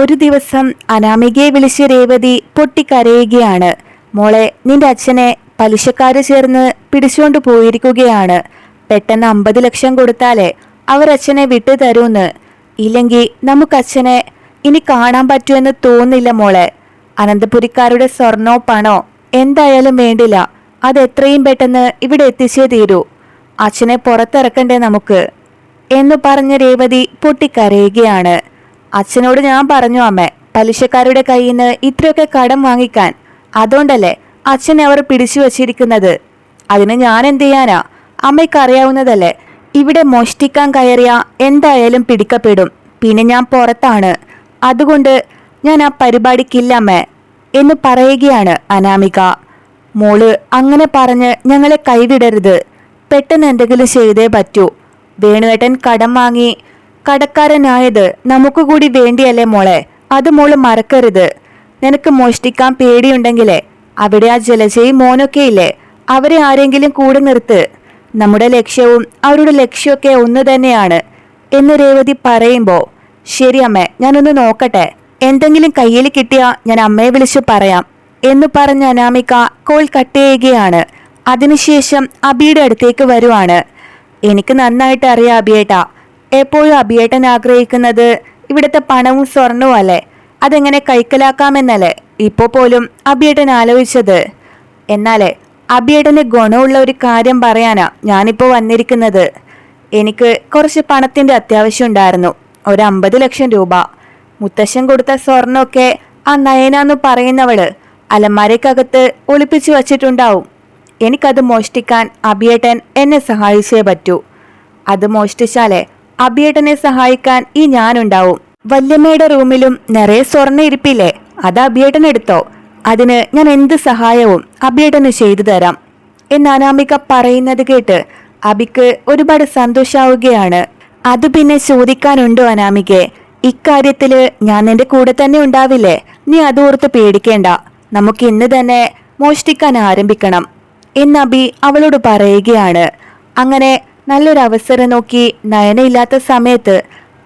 ഒരു ദിവസം അനാമികയെ വിളിച്ച് രേവതി പൊട്ടിക്കരയുകയാണ്. മോളെ നിന്റെ അച്ഛനെ പലിശക്കാര് ചേർന്ന് പിടിച്ചുകൊണ്ട് പോയിരിക്കുകയാണ്. പെട്ടെന്ന് അമ്പത് ലക്ഷം കൊടുത്താലേ അവർ അച്ഛനെ വിട്ടു തരൂന്ന്. ഇല്ലെങ്കിൽ നമുക്ക് അച്ഛനെ ഇനി കാണാൻ പറ്റുമെന്ന് തോന്നില്ല മോളെ. അനന്തപുരിക്കാരുടെ സ്വർണോ പണോ എന്തായാലും വേണ്ടില്ല. അത് എത്രയും പെട്ടെന്ന് ഇവിടെ എത്തിച്ചേ തീരൂ. അച്ഛനെ പുറത്തിറക്കണ്ടേ നമുക്ക്? എന്നു പറഞ്ഞ രേവതി പൊട്ടിക്കരയുകയാണ്. അച്ഛനോട് ഞാൻ പറഞ്ഞു അമ്മ പലിശക്കാരുടെ കയ്യിൽ നിന്ന് ഇത്രയൊക്കെ കടം വാങ്ങിക്കാൻ. അതുകൊണ്ടല്ലേ അച്ഛനെ അവർ പിടിച്ചു വച്ചിരിക്കുന്നത്? അതിന് ഞാൻ എന്ത് ചെയ്യാനാ? അമ്മയ്ക്ക് അറിയാവുന്നതല്ലേ ഇവിടെ മോഷ്ടിക്കാൻ കയറിയ എന്തായാലും പിടിക്കപ്പെടും. പിന്നെ ഞാൻ പുറത്താണ്. അതുകൊണ്ട് ഞാൻ ആ പരിപാടിക്കില്ല അമ്മേ എന്ന് പറയുകയാണ് അനാമിക. മോൾ അങ്ങനെ പറഞ്ഞ് ഞങ്ങളെ കൈവിടരുത്. പെട്ടെന്ന് എന്തെങ്കിലും ചെയ്തേ പറ്റൂ. വേണുവേട്ടൻ കടം വാങ്ങി കടക്കാരനായത് നമുക്ക് കൂടി വേണ്ടിയല്ലേ മോളെ? അത് മോൾ മറക്കരുത്. നിനക്ക് മോഷ്ടിക്കാൻ പേടിയുണ്ടെങ്കിലേ അവിടെ ആ ജലജയും മോനൊക്കെ ഇല്ലേ അവരെ ആരെങ്കിലും കൂടെ നിർത്ത്. നമ്മുടെ ലക്ഷ്യവും അവരുടെ ലക്ഷ്യമൊക്കെ ഒന്ന് തന്നെയാണ്. എന്ന് രേവതി പറയുമ്പോൾ ശരി അമ്മേ ഞാനൊന്ന് നോക്കട്ടെ. എന്തെങ്കിലും കയ്യിൽ കിട്ടിയാ ഞാൻ അമ്മയെ വിളിച്ചു പറയാം. എന്ന് പറഞ്ഞ അനാമിക കോൾ കട്ട് ചെയ്യുകയാണ് അതിനുശേഷം അബിയുടെ അടുത്തേക്ക് വരുവാണ്. എനിക്ക് നന്നായിട്ട് അറിയാം അബിയേട്ടാ. എപ്പോഴും അഭിയേട്ടൻ ആഗ്രഹിക്കുന്നത് ഇവിടുത്തെ പണവും സ്വർണവും അല്ലേ? അതെങ്ങനെ കൈക്കലാക്കാമെന്നല്ലേ? ഇപ്പോൾ പോലും അഭിയേട്ടൻ ആലോചിച്ചത്. എന്നാലേ അഭിയേട്ടന് ഗുണമുള്ള ഒരു കാര്യം പറയാനാ ഞാനിപ്പോൾ വന്നിരിക്കുന്നത്. എനിക്ക് കുറച്ച് പണത്തിന്റെ അത്യാവശ്യം ഉണ്ടായിരുന്നു. ഒരു അമ്പത് ലക്ഷം രൂപ. മുത്തശ്ശൻ കൊടുത്ത സ്വർണമൊക്കെ ആ നയനാന്ന് പറയുന്നവൾ അലമാരയ്ക്കകത്ത് ഒളിപ്പിച്ചു വച്ചിട്ടുണ്ടാവും. എനിക്കത് മോഷ്ടിക്കാൻ അഭിയേട്ടൻ എന്നെ സഹായിച്ചേ പറ്റൂ. അത് മോഷ്ടിച്ചാലേ അബിയേട്ടനെ സഹായിക്കാൻ ഈ ഞാനുണ്ടാവും. വല്യമ്മയുടെ റൂമിലും നിറയെ സ്വർണ ഇരിപ്പില്ലേ? അത് അബിയേട്ടൻ എടുത്തോ? അതിന് ഞാൻ എന്ത് സഹായവും അബിയേട്ടന് ചെയ്തു തരാം. എന്ന് അനാമിക പറയുന്നത് കേട്ട് അബിക്ക് ഒരുപാട് സന്തോഷാവുകയാണ്. അത് പിന്നെ ചോദിക്കാനുണ്ടോ അനാമികെ? ഇക്കാര്യത്തിൽ ഞാൻ നിന്റെ കൂടെ തന്നെ ഉണ്ടാവില്ലേ? നീ അതോർത്ത് പേടിക്കേണ്ട. നമുക്ക് ഇന്ന് തന്നെ മോഷ്ടിക്കാൻ ആരംഭിക്കണം. എന്നബി അവളോട് പറയുകയാണ്. അങ്ങനെ നല്ലൊരു അവസരം നോക്കി നയനയില്ലാത്ത സമയത്ത്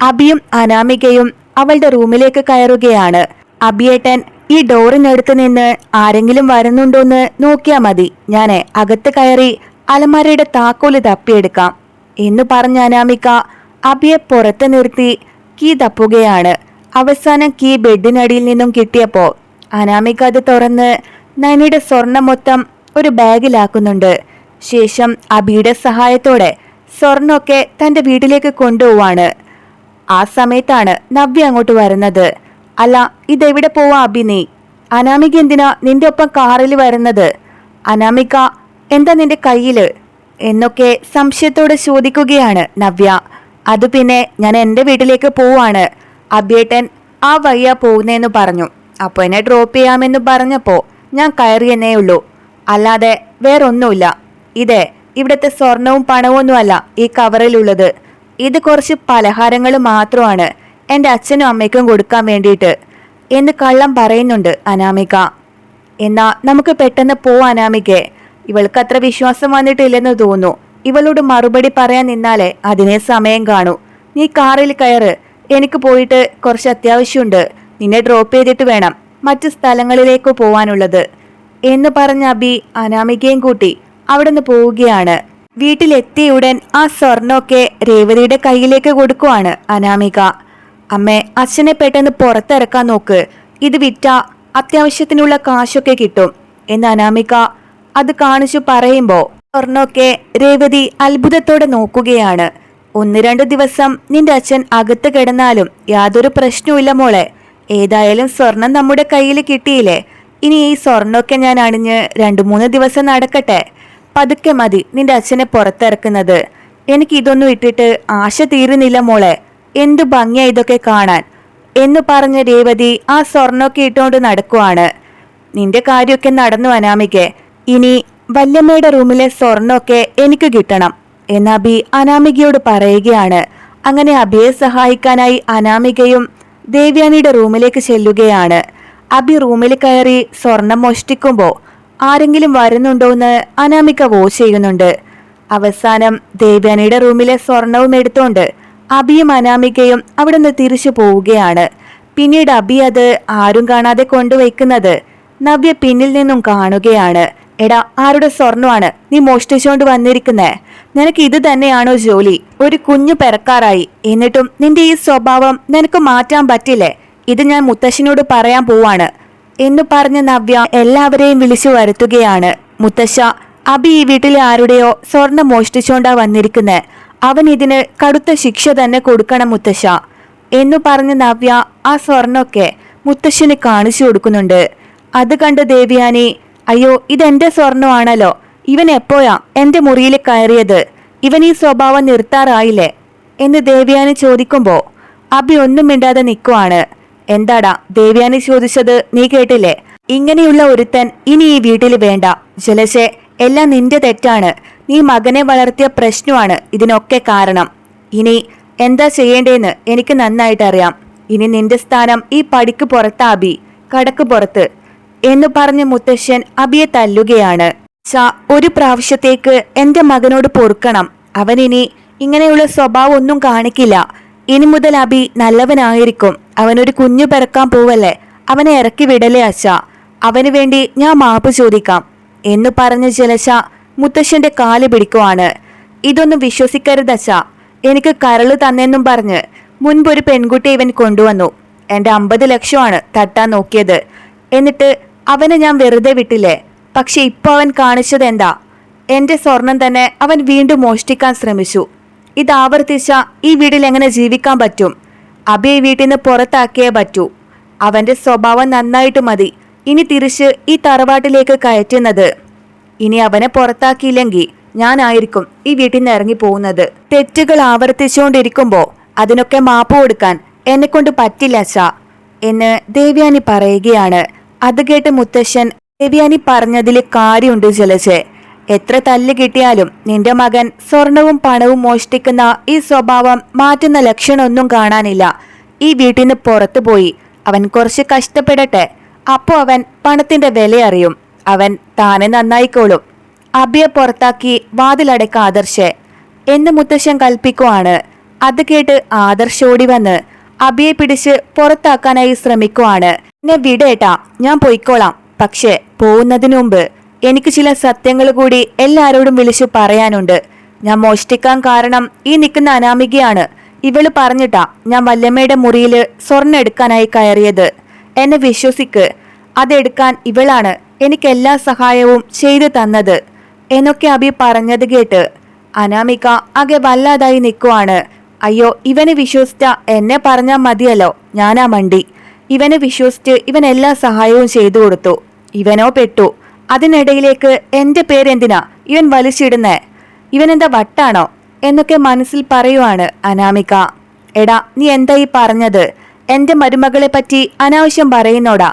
അബിയും അനാമികയും അവളുടെ റൂമിലേക്ക് കയറുകയാണ്. അബിയേട്ടൻ ഈ ഡോറിനടുത്ത് നിന്ന് ആരെങ്കിലും വരുന്നുണ്ടോന്ന് നോക്കിയാ മതി. ഞാൻ അകത്ത് കയറി അലമാരയുടെ താക്കോൽ തപ്പിയെടുക്കാം. എന്ന് പറഞ്ഞ അനാമിക അബിയെ പുറത്ത് നിർത്തി കീ തപ്പുകയാണ്. അവസാനം കീ ബെഡിനടിയിൽ നിന്നും കിട്ടിയപ്പോ അനാമിക അത് തുറന്ന് നനിയുടെ സ്വർണം മൊത്തം ഒരു ബാഗിലാക്കുന്നുണ്ട്. ശേഷം അബിയുടെ സഹായത്തോടെ സ്വർണമൊക്കെ തന്റെ വീട്ടിലേക്ക് കൊണ്ടുപോവാണ്. ആ സമയത്താണ് നവ്യ അങ്ങോട്ട് വരുന്നത്. അല്ല ഇതെവിടെ പോവാ അഭിനയ് അനാമിക എന്തിനാ നിന്റെ ഒപ്പം കാറിൽ വരുന്നത്? അനാമിക എന്താ നിന്റെ കയ്യിൽ? എന്നൊക്കെ സംശയത്തോടെ ചോദിക്കുകയാണ് നവ്യ. അത് പിന്നെ ഞാൻ എന്റെ വീട്ടിലേക്ക് പോവാണ്. അബിയേട്ടൻ ആ വയ്യ പോകുന്നതെന്ന് പറഞ്ഞു. അപ്പോൾ എന്നെ ഡ്രോപ്പ് ചെയ്യാമെന്ന് പറഞ്ഞപ്പോൾ ഞാൻ കയറിയെന്നേ ഉള്ളൂ അല്ലാതെ വേറൊന്നുമില്ല. ഇതേ ഇവിടുത്തെ സ്വർണവും പണവും ഒന്നുമല്ല ഈ കവറിലുള്ളത്. ഇത് കുറച്ച് പലഹാരങ്ങൾ മാത്രമാണ് എന്റെ അച്ഛനും അമ്മയ്ക്കും കൊടുക്കാൻ വേണ്ടിയിട്ട് എന്ന് കള്ളം പറയുന്നുണ്ട് അനാമിക. എന്നാ നമുക്ക് പെട്ടെന്ന് പോവാം അനാമികെ. ഇവൾക്ക് അത്ര വിശ്വാസം വന്നിട്ടില്ലെന്ന് തോന്നുന്നു. ഇവളോട് മറുപടി പറയാൻ നിന്നാലേ അതിനെ സമയം കാണൂ. നീ കാറിൽ കയറ്. എനിക്ക് പോയിട്ട് കുറച്ച് അത്യാവശ്യമുണ്ട്. നിന്നെ ഡ്രോപ്പ് ചെയ്തിട്ട് വേണം. മറ്റു സ്ഥലങ്ങളിലേക്ക് പോവാനുള്ളത്. എന്ന് പറഞ്ഞ അബി അനാമികയും കൂട്ടി അവിടുന്ന് പോവുകയാണ്. വീട്ടിലെത്തിയ ഉടൻ ആ സ്വർണമൊക്കെ രേവതിയുടെ കയ്യിലേക്ക് കൊടുക്കുവാണ് അനാമിക. അമ്മേ അച്ഛനെ പെട്ടെന്ന് പുറത്തിറക്കാൻ നോക്ക്. ഇത് വിറ്റ അത്യാവശ്യത്തിനുള്ള കാശൊക്കെ കിട്ടും. എന്ന് അനാമിക അത് കാണിച്ചു പറയുമ്പോൾ സ്വർണമൊക്കെ രേവതി അത്ഭുതത്തോടെ നോക്കുകയാണ്. ഒന്ന് രണ്ട് ദിവസം നിന്റെ അച്ഛൻ അകത്ത് കിടന്നാലും യാതൊരു പ്രശ്നവുമില്ല മോളെ. ഏതായാലും സ്വർണം നമ്മുടെ കയ്യിൽ കിട്ടിയില്ലേ? ഇനി ഈ സ്വർണമൊക്കെ ഞാൻ അണിഞ്ഞ് രണ്ടു മൂന്ന് ദിവസം നടക്കട്ടെ. പതുക്കെ മതി നിന്റെ അച്ഛനെ പുറത്തിറക്കുന്നത്. എനിക്ക് ഇതൊന്നും ഇട്ടിട്ട് ആശ തീരുന്നില്ല മോളെ. എന്തു ഭംഗിയാ ഇതൊക്കെ കാണാൻ. എന്ന് പറഞ്ഞ രേവതി ആ സ്വർണമൊക്കെ ഇട്ടുകൊണ്ട് നടക്കുവാണ്. നിന്റെ കാര്യമൊക്കെ നടന്നു അനാമികെ. ഇനി വല്യമ്മയുടെ റൂമിലെ സ്വർണമൊക്കെ എനിക്ക് കിട്ടണം. എന്ന് അബി അനാമികയോട് പറയുകയാണ്. അങ്ങനെ അബിയെ സഹായിക്കാനായി അനാമികയും ദേവ്യാനിയുടെ റൂമിലേക്ക് ചെല്ലുകയാണ്. അബി റൂമിൽ കയറി സ്വർണം മോഷ്ടിക്കുമ്പോൾ ആരെങ്കിലും വരുന്നുണ്ടോ എന്ന് അനാമിക വോച്ച് ചെയ്യുന്നുണ്ട്. അവസാനം ദേവ്യാനിയുടെ റൂമിലെ സ്വർണവും എടുത്തോണ്ട് അബിയും അനാമികയും അവിടെ നിന്ന് തിരിച്ചു പോവുകയാണ്. പിന്നീട് അബി അത് ആരും കാണാതെ കൊണ്ടുവയ്ക്കുന്നത് നവ്യ പിന്നിൽ നിന്നും കാണുകയാണ്. എടാ ആരുടെ സ്വർണമാണ്? നീ മോഷ്ടിച്ചുകൊണ്ട് വന്നിരിക്കുന്നേ. നിനക്ക് ഇത് തന്നെയാണോ ജോലി? ഒരു കുഞ്ഞു പെരക്കാറായി എന്നിട്ടും നിന്റെ ഈ സ്വഭാവം നിനക്ക് മാറ്റാൻ പറ്റില്ലേ? ഇത് ഞാൻ മുത്തശ്ശനോട് പറയാൻ പോവാണ്. എന്ന് പറഞ്ഞ നവ്യ എല്ലാവരെയും വിളിച്ചു വരുത്തുകയാണ്. മുത്തശ്ശ അബി ഈ വീട്ടിലെ ആരുടെയോ സ്വർണം മോഷ്ടിച്ചോണ്ടാ വന്നിരിക്കുന്നത് അവൻ ഇതിന് കടുത്ത ശിക്ഷ തന്നെ കൊടുക്കണം മുത്തശ്ശ. എന്നു പറഞ്ഞ നവ്യ ആ സ്വർണമൊക്കെ മുത്തശ്ശന് കാണിച്ചു കൊടുക്കുന്നുണ്ട്. അത് കണ്ട് ദേവ്യാനി അയ്യോ ഇതെന്റെ സ്വർണമാണല്ലോ ഇവൻ എപ്പോഴാ എന്റെ മുറിയിൽ കയറിയത്? ഇവൻ ഈ സ്വഭാവം നിർത്താറായില്ലേ? എന്ന് ദേവ്യാനി ചോദിക്കുമ്പോൾ അബി ഒന്നും മിണ്ടാതെ നിൽക്കുവാണ് എന്താടാ ദേവ്യാനി ചോദിച്ചത് നീ കേട്ടില്ലേ? ഇങ്ങനെയുള്ള ഒരുത്തൻ ഇനി ഈ വീട്ടിൽ വേണ്ട. ജലശേ എല്ലാം നിന്റെ തെറ്റാണ്. നീ മകനെ വളർത്തിയ പ്രശ്നമാണ് ഇതിനൊക്കെ കാരണം. ഇനി എന്താ ചെയ്യേണ്ടതെന്ന് എനിക്ക് നന്നായിട്ട് അറിയാം. ഇനി നിന്റെ സ്ഥാനം ഈ പടിക്ക് പുറത്ത് അബി. കടക്ക് പുറത്ത്. എന്ന് പറഞ്ഞ് മുത്തശ്ശൻ അബിയെ തല്ലുകയാണ്. ച ഒരു പ്രാവശ്യത്തേക്ക് എന്റെ മകനോട് പൊറുക്കണം. അവനിനി ഇങ്ങനെയുള്ള സ്വഭാവം ഒന്നും കാണിക്കില്ല. ഇനി മുതൽ അബി നല്ലവനായിരിക്കും. അവനൊരു കുഞ്ഞു പിറക്കാൻ പോവല്ലേ? അവനെ ഇറക്കി വിടലേ അശ അവന് വേണ്ടി ഞാൻ മാപ്പ് ചോദിക്കാം. എന്നു പറഞ്ഞ ജലശ മുത്തശ്ശന്റെ കാൽ പിടിക്കുവാണ്. ഇതൊന്നും വിശ്വസിക്കരുതശ എനിക്ക് കരൾ തന്നെന്നും പറഞ്ഞ് മുൻപൊരു പെൺകുട്ടി ഇവൻ കൊണ്ടുവന്നു. എന്റെ അമ്പത് ലക്ഷമാണ് തട്ടാൻ നോക്കിയത്. എന്നിട്ട് അവനെ ഞാൻ വെറുതെ വിട്ടില്ലേ? പക്ഷെ ഇപ്പോൾ അവൻ കാണിച്ചത് എന്താ? എന്റെ സ്വർണം തന്നെ അവൻ വീണ്ടും മോഷ്ടിക്കാൻ ശ്രമിച്ചു. ഇത് ആവർത്തിച്ച ഈ വീട്ടിൽ എങ്ങനെ ജീവിക്കാൻ പറ്റും? അബിയെ വീട്ടിൽ നിന്ന് പുറത്താക്കിയേ പറ്റൂ. അവന്റെ സ്വഭാവം നന്നായിട്ട് മതി. ഇനി തിരിച്ച് ഈ തറവാട്ടിലേക്ക് കയറ്റുന്നത്. ഇനി അവനെ പുറത്താക്കിയില്ലെങ്കിൽ ഞാനായിരിക്കും ഈ വീട്ടിൽ നിന്ന് ഇറങ്ങി പോകുന്നത് തെറ്റുകൾ ആവർത്തിച്ചുകൊണ്ടിരിക്കുമ്പോൾ അതിനൊക്കെ മാപ്പ് കൊടുക്കാൻ എന്നെ കൊണ്ട് പറ്റില്ല അച്ഛ എന്ന് ദേവ്യാനി പറയുകയാണ്. അത് കേട്ട് മുത്തശ്ശൻ ദേവ്യാനി പറഞ്ഞതിൽ കാര്യമുണ്ട് ജലജെ. എത്ര തല്ല് കിട്ടിയാലും നിന്റെ മകൻ സ്വർണവും പണവും മോഷ്ടിക്കുന്ന ഈ സ്വഭാവം മാറ്റുന്ന ലക്ഷണമൊന്നും കാണാനില്ല. ഈ വീട്ടിൽ നിന്ന് പുറത്തു പോയി അവൻ കുറച്ച് കഷ്ടപ്പെടട്ടെ. അപ്പോൾ അവൻ പണത്തിന്റെ വില അറിയും. അവൻ താനെ നന്നായിക്കോളും. അബിയെ പുറത്താക്കി വാതിലടക്ക ആദർശ്. എന്ന് മുത്തശ്ശൻ കൽപ്പിക്കുവാണ്. അത് കേട്ട് ആദർശ് ഓടി വന്ന് അബിയെ പിടിച്ച് പുറത്താക്കാനായി ശ്രമിക്കുവാണ്. എന്നെ വിടേട്ടാ ഞാൻ പൊയ്ക്കോളാം. പക്ഷേ പോകുന്നതിനു മുമ്പ് എനിക്ക് ചില സത്യങ്ങൾ കൂടി എല്ലാരോടും വിളിച്ചു പറയാനുണ്ട്. ഞാൻ മോഷ്ടിക്കാൻ കാരണം ഈ നിൽക്കുന്ന അനാമികയാണ്. ഇവൾ പറഞ്ഞിട്ടാ ഞാൻ വല്യമ്മയുടെ മുറിയിൽ സ്വർണം എടുക്കാനായി കയറിയത്. എന്നെ വിശ്വസിക്ക്. അതെടുക്കാൻ ഇവളാണ് എനിക്ക് എല്ലാ സഹായവും ചെയ്തു തന്നത്. എന്നൊക്കെ അബി പറഞ്ഞത് കേട്ട് അനാമിക ആകെ വല്ലാതായി നിൽക്കുവാണ്. അയ്യോ ഇവനെ വിശ്വസിച്ച എന്നെ പറഞ്ഞാൽ മതിയല്ലോ. ഞാനാ മണ്ടി. ഇവനെ വിശ്വസിച്ച് ഇവൻ എല്ലാ സഹായവും ചെയ്തു കൊടുത്തു. ഇവനോ പെട്ടു. അതിനിടയിലേക്ക് എന്റെ പേരെന്തിനാ ഇവൻ വലിച്ചിടുന്നേ? ഇവൻ എന്താ വട്ടാണോ? എന്നൊക്കെ മനസ്സിൽ പറയുവാണ് അനാമിക. എടാ നീ എന്താ ഈ പറഞ്ഞത്? എന്റെ മരുമകളെ പറ്റി അനാവശ്യം പറയുന്നോടാ.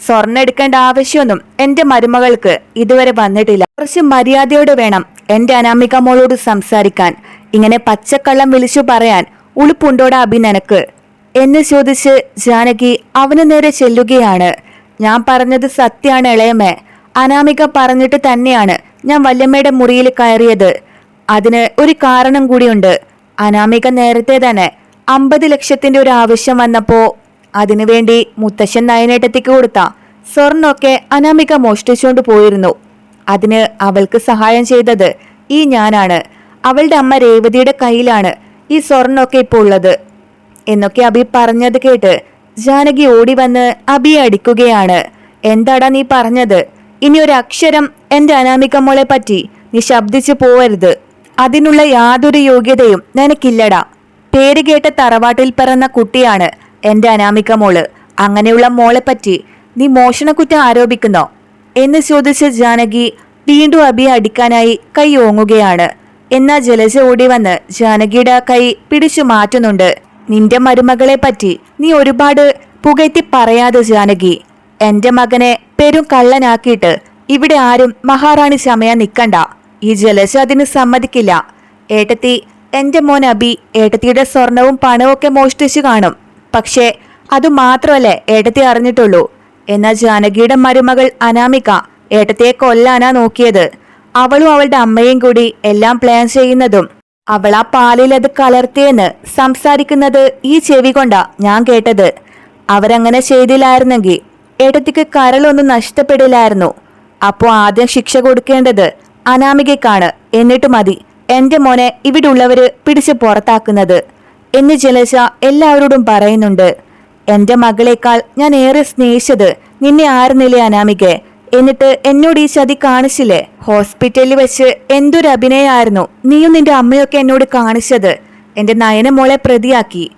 സ്വർണം എടുക്കേണ്ട ആവശ്യമൊന്നും എന്റെ മരുമകൾക്ക് ഇതുവരെ വന്നിട്ടില്ല. കുറച്ച് മര്യാദയോടെ വേണം എന്റെ അനാമിക മോളോട് സംസാരിക്കാൻ. ഇങ്ങനെ പച്ചക്കള്ളം വിളിച്ചു പറയാൻ ഉളുപ്പുണ്ടോടാ അഭി നിനക്ക്? എന്ന് ചോദിച്ച് ജാനകി അവന് നേരെ ചെല്ലുകയാണ്. ഞാൻ പറഞ്ഞത് സത്യാണ് ഇളയമേ. അനാമിക പറഞ്ഞിട്ട് തന്നെയാണ് ഞാൻ വല്യമ്മയുടെ മുറിയിൽ കയറിയത്. അതിന് ഒരു കാരണം കൂടിയുണ്ട്. അനാമിക നേരത്തെ തന്നെ അമ്പത് ലക്ഷത്തിന്റെ ഒരു ആവശ്യം വന്നപ്പോ അതിനുവേണ്ടി മുത്തശ്ശൻ നയനേട്ടത്തേക്ക് കൊടുത്ത സ്വർണമൊക്കെ അനാമിക മോഷ്ടിച്ചുകൊണ്ട് പോയിരുന്നു. അതിന് അവൾക്ക് സഹായം ചെയ്തത് ഈ ഞാനാണ്. അവളുടെ അമ്മ രേവതിയുടെ കയ്യിലാണ് ഈ സ്വർണമൊക്കെ ഇപ്പോൾ ഉള്ളത്. എന്നൊക്കെ അബി പറഞ്ഞത് കേട്ട് ജാനകി ഓടി വന്ന് അബിയെ അടിക്കുകയാണ്. എന്താടാ നീ പറഞ്ഞത്? ഇനി ഒരു അക്ഷരം എന്റെ അനാമിക മോളെ പറ്റി നീ ശബ്ദിച്ചു പോവരുത്. അതിനുള്ള യാതൊരു യോഗ്യതയും നിനക്കില്ലടാ. പേര് കേട്ട തറവാട്ടിൽ പിറന്ന കുട്ടിയാണ് എന്റെ അനാമിക മോൾ അങ്ങനെയുള്ള മോളെ പറ്റി നീ മോഷണക്കുറ്റം ആരോപിക്കുന്നോ? എന്ന് ചോദിച്ച ജാനകി വീണ്ടും അബിയെ അടിക്കാനായി കൈ ഓങ്ങുകയാണ്. എന്നാ ജലജ ഓടി വന്ന് ജാനകിയുടെ കൈ പിടിച്ചു മാറ്റുന്നുണ്ട്. നിന്റെ മരുമകളെ പറ്റി നീ ഒരുപാട് പുകഴ്ത്തി പറയാതെ ജാനകി. എന്റെ മകനെ പെരും കള്ളനാക്കിയിട്ട് ഇവിടെ ആരും മഹാറാണി ചമയാൻ നിക്കണ്ട. ഈ ജലജ അതിന് സമ്മതിക്കില്ല. ഏട്ടത്തി എന്റെ മോൻ അബി ഏട്ടത്തിയുടെ സ്വർണവും പണവും ഒക്കെ മോഷ്ടിച്ചു കാണും. പക്ഷേ അത് മാത്രമല്ലേ ഏട്ടത്തി അറിഞ്ഞിട്ടുള്ളൂ. എന്നാൽ ജാനകിയുടെ മരുമകൾ അനാമിക ഏട്ടത്തിയെ കൊല്ലാനാ നോക്കിയത്. അവളും അവളുടെ അമ്മയും കൂടി എല്ലാം പ്ലാൻ ചെയ്യുന്നതും. അവൾ ആ പാലിൽ അത് കലർത്തിയെന്ന് സംസാരിക്കുന്നത് ഈ ചെവി കൊണ്ടാ ഞാൻ കേട്ടത്. അവരങ്ങനെ ചെയ്തില്ലായിരുന്നെങ്കിൽ ഏട്ടത്തിക്ക് കരളൊന്നും നഷ്ടപ്പെടില്ലായിരുന്നു. അപ്പോ ആദ്യം ശിക്ഷ കൊടുക്കേണ്ടത് അനാമികയ്ക്കാണ്. എന്നിട്ട് മതി. എന്റെ മോനെ ഇവിടെ ഉള്ളവര് പിടിച്ച് പുറത്താക്കുന്നത്. എന്ന് ജലജ എല്ലാവരോടും പറയുന്നുണ്ട്. എന്റെ മകളേക്കാൾ ഞാൻ ഏറെ സ്നേഹിച്ചത് നിന്നെ ആയിരുന്നില്ലേ അനാമികെ? എന്നിട്ട് എന്നോട് ഈ ചതി കാണിച്ചില്ലേ? ഹോസ്പിറ്റലിൽ വെച്ച് എന്തൊരു അഭിനയമായിരുന്നു നീയും നിന്റെ അമ്മയൊക്കെ എന്നോട് കാണിച്ചത്. എന്റെ നയന മോളെ പ്രതിയാക്കി.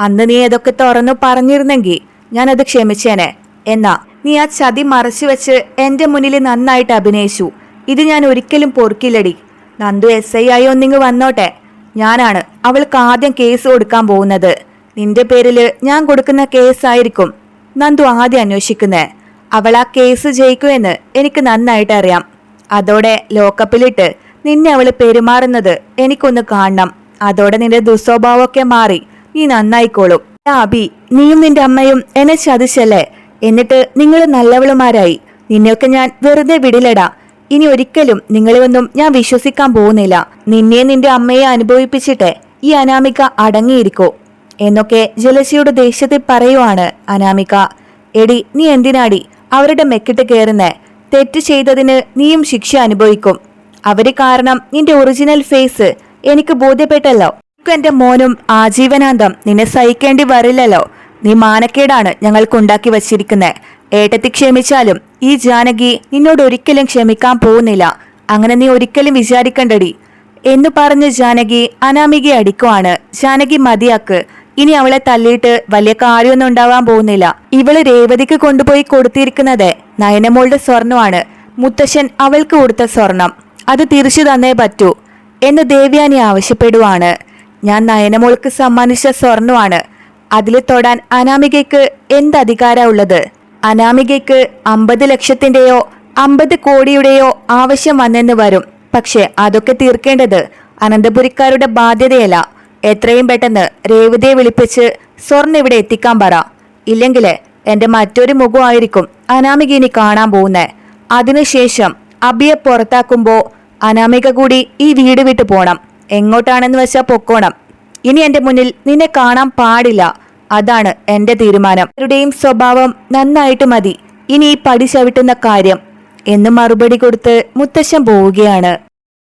അന്ന് നീ അതൊക്കെ തുറന്നു പറഞ്ഞിരുന്നെങ്കിൽ ഞാനത് ക്ഷമിച്ചേനെ. എന്നാ നീ ആ ചതി മറച്ചു വെച്ച് എന്റെ മുന്നിൽ നന്നായിട്ട് അഭിനയിച്ചു. ഇത് ഞാൻ ഒരിക്കലും പൊറുക്കില്ലടി. നന്ദു എസ് ഐ ആയി ഒന്നിങ്ങ് വന്നോട്ടെ. ഞാനാണ് അവൾക്ക് ആദ്യം കേസ് കൊടുക്കാൻ പോകുന്നത്. നിന്റെ പേരിൽ ഞാൻ കൊടുക്കുന്ന കേസായിരിക്കും. നന്ദു ആദ്യം അന്വേഷിക്കുന്നേ. അവൾ ആ കേസ് ജയിക്കുമെന്ന് എനിക്ക് നന്നായിട്ട് അറിയാം. അതോടെ ലോക്കപ്പിലിട്ട് നിന്നെ അവൾ പെരുമാറുന്നത് എനിക്കൊന്ന് കാണണം. അതോടെ നിന്റെ ദുസ്വഭാവമൊക്കെ മാറി. നീ നന്നായിക്കോളും. ആബി നീയും നിന്റെ അമ്മയും എന്നെ ചതിച്ചല്ലേ? എന്നിട്ട് നല്ലവളുമാരായി. നിന്നെയൊക്കെ ഞാൻ വെറുതെ വിടില്ലടാ. ഇനി ഒരിക്കലും നിങ്ങളെ ഒന്നും ഞാൻ വിശ്വസിക്കാൻ പോകുന്നില്ല. നിന്നെ നിന്റെ അമ്മയെ അനുഭവിപ്പിച്ചിട്ട് ഈ അനാമിക അടങ്ങിയിരിക്കോ. എന്നൊക്കെ ജലശിയുടെ ദേഷ്യത്തിൽ പറയുവാണ് അനാമിക. എടി നീ എന്തിനാടി അവരുടെ മെക്കിട്ട് കയറുന്നേ തെറ്റ് ചെയ്തതിന് നീയും ശിക്ഷ അനുഭവിക്കും. അവർ കാരണം നിന്റെ ഒറിജിനൽ ഫേസ് എനിക്ക് ബോധ്യപ്പെട്ടല്ലോ. എന്റെ മോനും ആജീവനാന്തം നിന്നെ സഹിക്കേണ്ടി വരില്ലല്ലോ. നീ മാനക്കേടാണ് ഞങ്ങൾക്കുണ്ടാക്കി വച്ചിരിക്കുന്നത് ഏട്ടത്തി ക്ഷമിച്ചാലും ഈ ജാനകി നിന്നോട് ഒരിക്കലും ക്ഷമിക്കാൻ പോകുന്നില്ല. അങ്ങനെ നീ ഒരിക്കലും വിചാരിക്കണ്ടടി. എന്ന് പറഞ്ഞ് ജാനകി അനാമികയെ അടിക്കുവാണ്. ജാനകി മതിയാക്ക്. ഇനി അവളെ തല്ലിയിട്ട് വലിയ കാര്യമൊന്നും ഉണ്ടാവാൻ പോകുന്നില്ല. ഇവൾ രേവതിക്ക് കൊണ്ടുപോയി കൊടുത്തിരിക്കുന്നത് നയനമോളുടെ സ്വർണമാണ്. മുത്തശ്ശൻ അവൾക്ക് കൊടുത്ത സ്വർണം. അത് തിരിച്ചു തന്നേ പറ്റൂ. എന്ന് ദേവ്യാനി ആവശ്യപ്പെടുവാണ്. ഞാൻ നയനമോൾക്ക് സമ്മാനിച്ച സ്വർണമാണ്. അതിൽ തൊടാൻ അനാമികയ്ക്ക് എന്ത് അധികാര ഉള്ളത് അനാമികയ്ക്ക് അമ്പത് ലക്ഷത്തിന്റെയോ അമ്പത് കോടിയുടെയോ ആവശ്യം വന്നെന്ന് വരും. പക്ഷെ അതൊക്കെ തീർക്കേണ്ടത് അനന്തപുരിക്കാരുടെ ബാധ്യതയല്ല. എത്രയും പെട്ടെന്ന് രേവതിയെ വിളിപ്പിച്ച് സ്വർണ ഇവിടെ എത്തിക്കാൻ പറ. ഇല്ലെങ്കിൽ എന്റെ മറ്റൊരു മുഖമായിരിക്കും അനാമിക ഇനി കാണാൻ പോകുന്നേ. അതിനുശേഷം അബിയെ പുറത്താക്കുമ്പോ അനാമിക കൂടി ഈ വീട് വിട്ടു പോണം. എങ്ങോട്ടാണെന്ന് വെച്ചാൽ പൊക്കോണം. ഇനി എന്റെ മുന്നിൽ നിന്നെ കാണാൻ പാടില്ല. അതാണ് എന്റെ തീരുമാനം. അവരുടെയും സ്വഭാവം നന്നായിട്ട് മതി. ഇനി ഈ പടി ചവിട്ടുന്ന കാര്യം. എന്ന് മറുപടി കൊടുത്ത് മുത്തശ്ശൻ പോവുകയാണ്.